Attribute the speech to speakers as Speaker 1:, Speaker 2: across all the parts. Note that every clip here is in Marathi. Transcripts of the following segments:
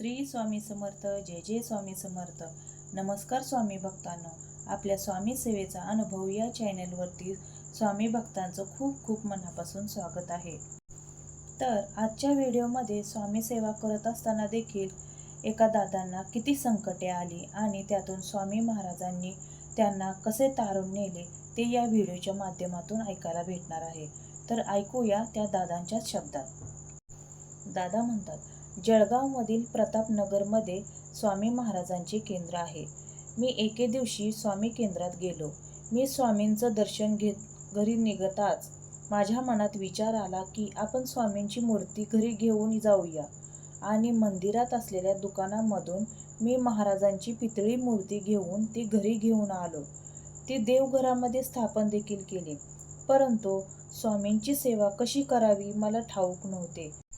Speaker 1: श्री स्वामी समर्थ जय जय स्वामी समर्थ. नमस्कार स्वामी भक्तांनो. आपल्या स्वामी सेवेचा अनुभव या चॅनलवरती स्वामी भक्तांचं खूप खूप मनापासून स्वागत आहे. तर आजच्या व्हिडिओमध्ये स्वामी सेवा करत असताना देखील एका दादांना किती संकटे आली आणि त्यातून स्वामी महाराजांनी त्यांना कसे तारून नेले ते या व्हिडिओच्या माध्यमातून ऐकायला भेटणार आहे. तर ऐकूया त्या दादांच्याच शब्दात. दादा म्हणतात जळगावमधील प्रतापनगरमध्ये स्वामी महाराजांचे केंद्र आहे. मी एके दिवशी स्वामी केंद्रात गेलो. मी स्वामींचं दर्शन घेत घरी निघताच माझ्या मनात विचार आला की आपण स्वामींची मूर्ती घरी घेऊन जाऊया. आणि मंदिरात असलेल्या दुकानामधून मी महाराजांची पितळी मूर्ती घेऊन ती घरी घेऊन आलो. ती देवघरामध्ये स्थापन देखील केली. परंतु स्वामींची सेवा कशी करावी मला ठाऊक नव्हते.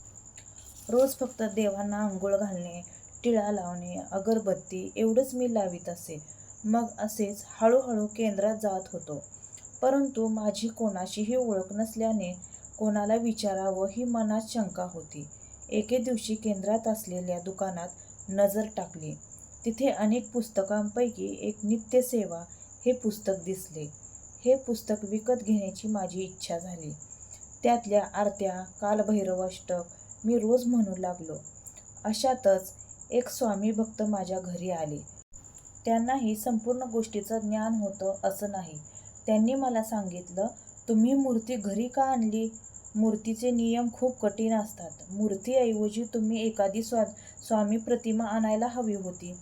Speaker 1: रोज फक्त देवांना आंघोळ घालणे टिळा लावणे अगरबत्ती एवढंच मी लावित असे. मग असेच हळूहळू केंद्रात जात होतो. परंतु माझी कोणाशीही ओळख नसल्याने कोणाला विचारावं ही मनात शंका होती. एके दिवशी केंद्रात असलेल्या दुकानात नजर टाकली. तिथे अनेक पुस्तकांपैकी एक नित्यसेवा हे पुस्तक दिसले. हे पुस्तक विकत घेण्याची माझी इच्छा झाली. त्यातल्या आरत्या कालभैरवाष्टक मी रोज म्हणू लागलो. अशातच एक स्वामी भक्त माझ्या घरी आले. त्यांनाही संपूर्ण गोष्टीचं ज्ञान होतं असं नाही. त्यांनी मला सांगितलं तुम्ही मूर्ती घरी का आणली? मूर्तीचे नियम खूप कठीण असतात. मूर्तीऐवजी तुम्ही एखादी स्वा स्वामी प्रतिमा आणायला हवी होती.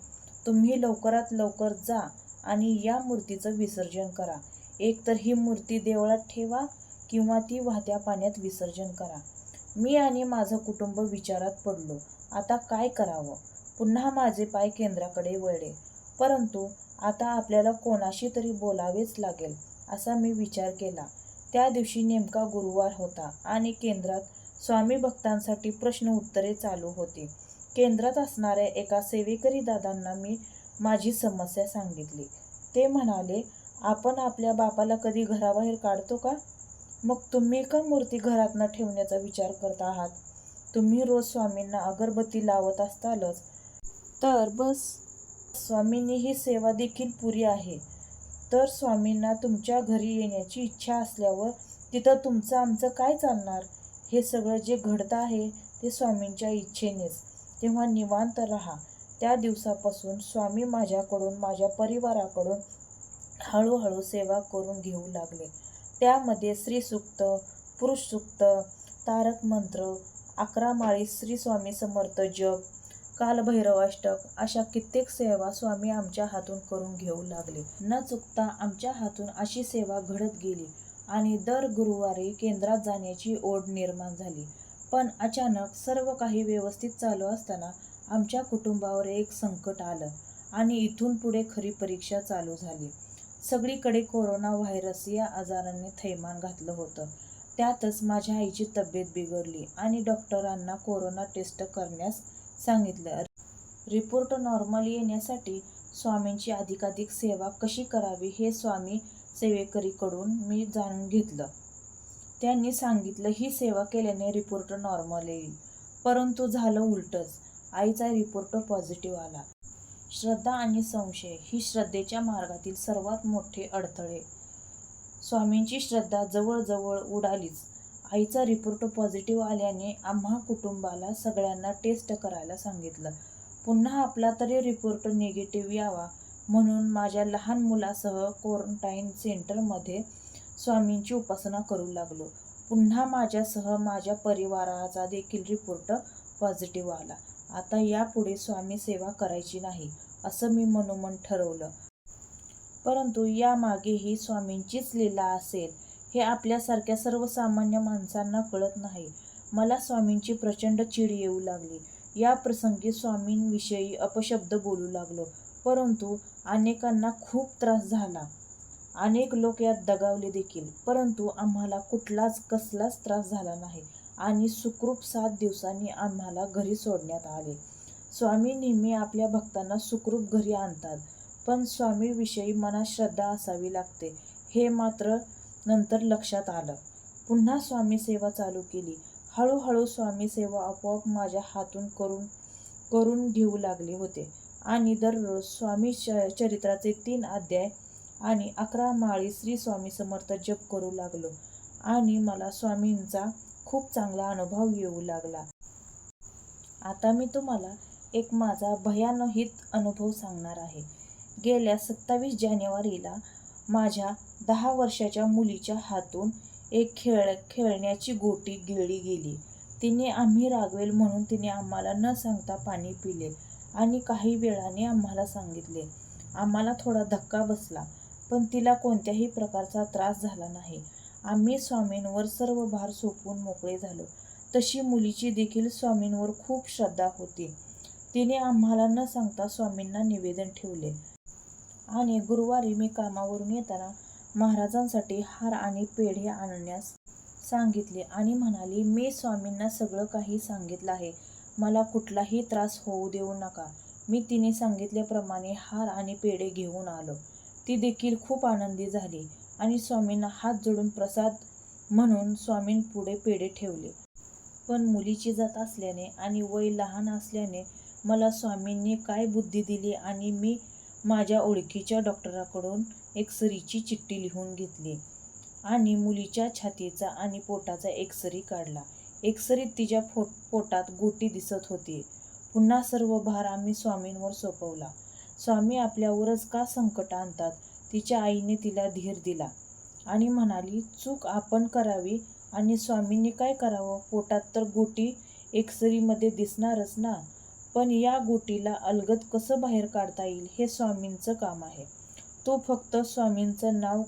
Speaker 1: तुम्ही लवकरात लवकर जा आणि या मूर्तीचं विसर्जन करा. एकतर ही मूर्ती देवळात ठेवा किंवा ती वाहत्या पाण्यात विसर्जन करा. मी आणि माझं कुटुंब विचारात पडलो. आता काय करावं? पुन्हा माझे पाय केंद्राकडे वळले. परंतु आता आपल्याला कोणाशी तरी बोलावेच लागेल असा मी विचार केला. त्या दिवशी नेमका गुरुवार होता आणि केंद्रात स्वामी भक्तांसाठी प्रश्न उत्तरे चालू होती. केंद्रात असणाऱ्या एका सेवेकरी दादांना मी माझी समस्या सांगितली. ते म्हणाले आपण आपल्या बापाला कधी घराबाहेर काढतो का? मग तुम्ही का मूर्ती घरात न ठेवण्याचा विचार करत आहात? तुम्ही रोज स्वामींना अगरबत्ती लावत असतालच. तर बस. स्वामींनी ही सेवा देखील पुरी आहे. तर स्वामींना तुमच्या घरी येण्याची इच्छा असल्यावर तिथं तुमचं आमचं काय चालणार? हे सगळं जे घडतं आहे ते स्वामींच्या इच्छेनेच. तेव्हा निवांत राहा. त्या दिवसापासून स्वामी माझ्याकडून माझ्या परिवाराकडून हळूहळू सेवा करून घेऊ लागले. त्यामध्ये श्रीसूक्त पुरुषसूक्त तारक मंत्र अकरा माळी श्री स्वामी समर्थ जप कालभैरवाष्टक अशा कित्येक सेवा स्वामी आमच्या हातून करून घेऊ लागले. न चुकता आमच्या हातून अशी सेवा घडत गेली आणि दर गुरुवारी केंद्रात जाण्याची ओढ निर्माण झाली. पण अचानक सर्व काही व्यवस्थित चालू असताना आमच्या कुटुंबावर एक संकट आलं आणि इथून पुढे खरी परीक्षा चालू झाली. सगळीकडे कोरोना व्हायरस या आजाराने थैमान घातलं होतं. त्यातच माझ्या आईची तब्येत बिघडली आणि डॉक्टरांना कोरोना टेस्ट करण्यास सांगितलं. रिपोर्ट नॉर्मल येण्यासाठी स्वामींची अधिकाधिक सेवा कशी करावी हे स्वामी सेवेकरीकडून मी जाणून घेतलं. त्यांनी सांगितलं ही सेवा केल्याने रिपोर्ट नॉर्मल येईल. परंतु झालं उलटच. आईचा रिपोर्ट पॉझिटिव्ह आला. श्रद्धा आणि संशय ही श्रद्धेच्या मार्गातील सर्वात मोठे अडथळे. स्वामींची श्रद्धा जवळजवळ उडालीच. आईचा रिपोर्ट पॉझिटिव्ह आल्याने आम्हा कुटुंबाला सगळ्यांना टेस्ट करायला सांगितलं. पुन्हा आपला तरी रिपोर्ट निगेटिव्ह यावा म्हणून माझ्या लहान मुलासह क्वारंटाईन सेंटरमध्ये स्वामींची उपासना करू लागलो. पुन्हा माझ्यासह माझ्या परिवाराचा देखील रिपोर्ट पॉझिटिव्ह आला. आता यापुढे स्वामी सेवा करायची नाही असं मी मनोमन ठरवलं. परंतु यामागेही स्वामींचीच लीला असेल हे आपल्यासारख्या सर्वसामान्य माणसांना कळत नाही. मला स्वामींची प्रचंड चिड येऊ लागली. या प्रसंगी स्वामींविषयी अपशब्द बोलू लागलो. परंतु अनेकांना खूप त्रास झाला. अनेक लोक यात दगावले देखील. परंतु आम्हाला कुठलाच कसलाच त्रास झाला नाही. आणि सुखरूप सात दिवसांनी आम्हाला घरी सोडण्यात आले. स्वामी नेहमी आपल्या भक्तांना सुखरूप घरी आणतात पण स्वामीविषयी मनात श्रद्धा असावी लागते हे मात्र नंतर लक्षात आलं. पुन्हा स्वामी सेवा चालू केली. हळूहळू स्वामी सेवा आपोआप माझ्या हातून करून करून घेऊ लागले होते. आणि दररोज स्वामी च चरित्राचे तीन अध्याय आणि अकरा माळी श्री स्वामी समर्थ जप करू लागलो. आणि मला स्वामींचा खूप चांगला अनुभव येऊ लागला. आता मी तुम्हाला एक माझा भयानहित अनुभव सांगणार आहे. गेल्या सत्तावीस जानेवारीला माझ्या दहा वर्षाच्या मुलीच्या हातून एक खेळ खेळण्याची गोटी गिळली गेली. तिने आम्ही रागवेल म्हणून तिने आम्हाला न सांगता पाणी पिले आणि काही वेळाने आम्हाला सांगितले. आम्हाला थोडा धक्का बसला पण तिला कोणत्याही प्रकारचा त्रास झाला नाही. आम्ही स्वामींवर सर्व भार सोपवून मोकळे झालो. तशी मुलीची देखील स्वामींवर खूप श्रद्धा होती. तिने आम्हाला न सांगता स्वामींना निवेदन ठेवले. आणि गुरुवारी मी कामावरून येताना महाराजांसाठी हार आणि पेढे आणण्यास सांगितले आणि म्हणाली मी स्वामींना सगळं काही सांगितलं आहे. मला कुठलाही त्रास होऊ देऊ नका. मी तिने सांगितल्याप्रमाणे हार आणि पेढे घेऊन आलो. ती देखील खूप आनंदी झाली. आणि स्वामींना हात जोडून प्रसाद म्हणून स्वामींपुढे पेढे ठेवले. पण मुलीची जात असल्याने आणि वय लहान असल्याने मला स्वामींनी काय बुद्धी दिली आणि मी माझ्या ओळखीच्या डॉक्टराकडून एक्सरीची चिठ्ठी लिहून घेतली. आणि मुलीच्या छातीचा आणि पोटाचा एक्सरी काढला. एक्सरीत तिच्या फो पोटात गोटी दिसत होती. पुन्हा सर्व भार आम्ही स्वामींवर सोपवला. स्वामी आपल्यावरच का संकट आणतात? तिच्या आईने तिला धीर दिला आणि म्हणाली चूक आपण करावी आणि स्वामींनी काय करावं? पोटात तर गोटी एक्सरीमध्ये दिसणारच ना. पण या गोटीला अलगद कसं बाहेर काढता येईल हे स्वामींचं काम आहे. तू फक्त स्वामींचं नाव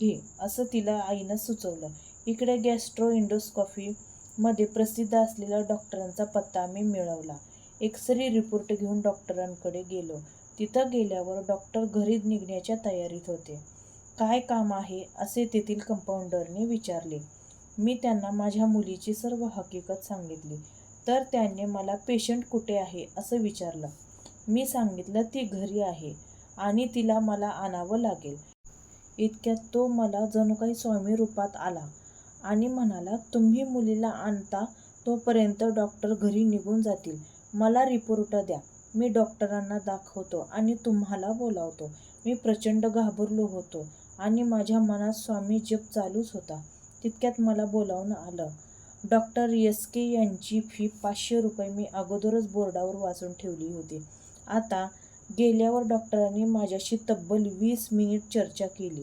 Speaker 1: घे असं तिला आईनं सुचवलं. इकडे गॅस्ट्रो इंडोस्कॉफीमध्ये प्रसिद्ध असलेला डॉक्टरांचा पत्ता मी मिळवला. एक्सरे रिपोर्ट घेऊन डॉक्टरांकडे गेलो. तिथं गेल्यावर डॉक्टर घरी निघण्याच्या तयारीत होते. काय काम आहे? असे तेथील कंपाऊंडरने विचारले. मी त्यांना माझ्या मुलीची सर्व हकीकत सांगितली तर त्यांनी मला पेशंट कुठे आहे? असं विचारलं. मी सांगितलं ती घरी आहे आणि तिला मला आणावं लागेल. इतक्यात तो मला जणू काही स्वामी रूपात आला आणि म्हणाला तुम्ही मुलीला आणता तोपर्यंत डॉक्टर घरी निघून जातील. मला रिपोर्ट द्या. मी डॉक्टरांना दाखवतो आणि तुम्हाला बोलावतो. मी प्रचंड घाबरलो होतो आणि माझ्या मनात स्वामी जप चालूच होता. तितक्यात मला बोलावणं आलं डॉक्टर एस के यांची फी पाचशे रुपये मी अगोदरच बोर्डावर वाचून ठेवली होती. आता गेल्यावर डॉक्टरांनी माझ्याशी तब्बल वीस मिनिट चर्चा केली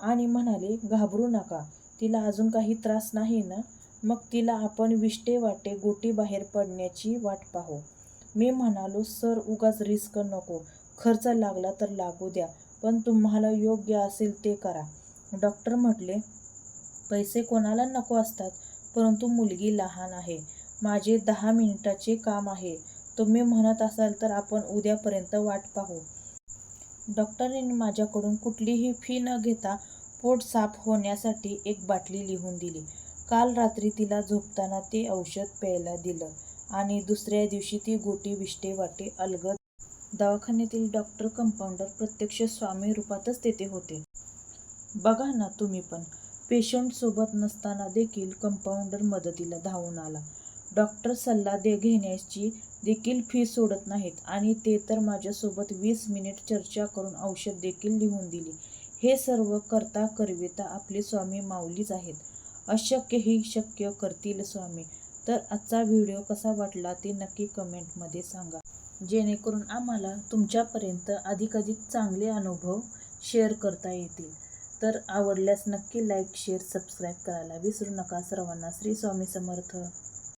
Speaker 1: आणि म्हणाले घाबरू नका तिला अजून काही त्रास नाही ना? मग तिला आपण विष्टे वाटे गोटी बाहेर पडण्याची वाट पाहू. मी म्हणालो सर उगाच रिस्क नको. खर्च लागला तर लागू द्या पण तुम्हाला योग्य असेल ते करा. डॉक्टर म्हटले पैसे कोणाला नको असतात परंतु मुलगी लहान आहे. माझे दहा मिनिटाचे काम आहे. तुम्ही म्हणत असाल तर आपण उद्यापर्यंत वाट पाहू. डॉक्टरांनी माझ्याकडून कुठलीही फी न घेता पोट साफ होण्यासाठी एक बाटली लिहून दिली. काल रात्री तिला झोपताना ते औषध प्यायला दिलं. आणि दुसऱ्या दिवशी ती गोटी विष्टे वाटे अलगद दवाखान्यातील डॉक्टर कंपाऊंडर प्रत्यक्ष स्वामी रूपातच तेथे होते. बघा ना तुम्ही पण पेशंट सोबत नसताना देखील कंपाऊंडर मदतीला धावून आला. डॉक्टर सल्ला दे घेण्याची देखील फी सोडत नाहीत आणि ते तर माझ्यासोबत वीस मिनिट चर्चा करून औषध देखील लिहून दिली. हे सर्व करता करविता आपले स्वामी माऊलीच आहेत. अशक्य ही शक्य करतील स्वामी. तर आजचा व्हिडिओ कसा वाटला ते नक्की कमेंटमध्ये सांगा. जेणेकरून आम्हाला तुमच्यापर्यंत अधिकाधिक चांगले अनुभव शेअर करता येतील. तर आवडल्यास नक्की लाईक शेअर सबस्क्राईब करायला विसरू नका. सर्वांना श्री स्वामी समर्थ.